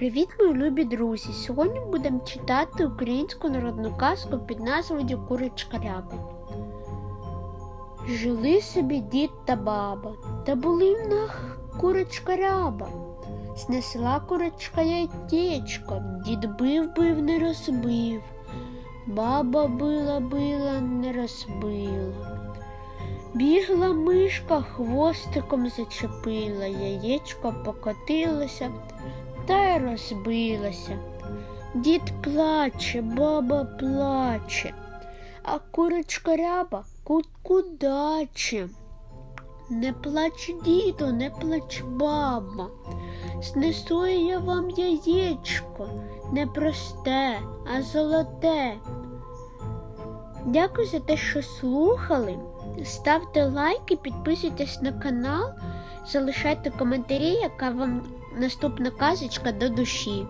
Привіт, мої любі друзі! Сьогодні будемо читати українську народну казку під назвою Курочка Ряба. Жили собі дід та баба, та були в них курочка ряба. Снесла курочка яєчко, дід бив бив, не розбив. Баба била била, не розбила. Бігла мишка, хвостиком зачепила, яєчко покотилося та й розбилася. Дід плаче, баба плаче, а курочка ряба куткудаче. Не плач, діду, не плач, баба. Снесу я вам яєчко, не просте, а золоте. Дякую за те, що слухали. Ставте лайки, підписуйтесь на канал, залишайте коментарі, яка вам наступна казочка до душі.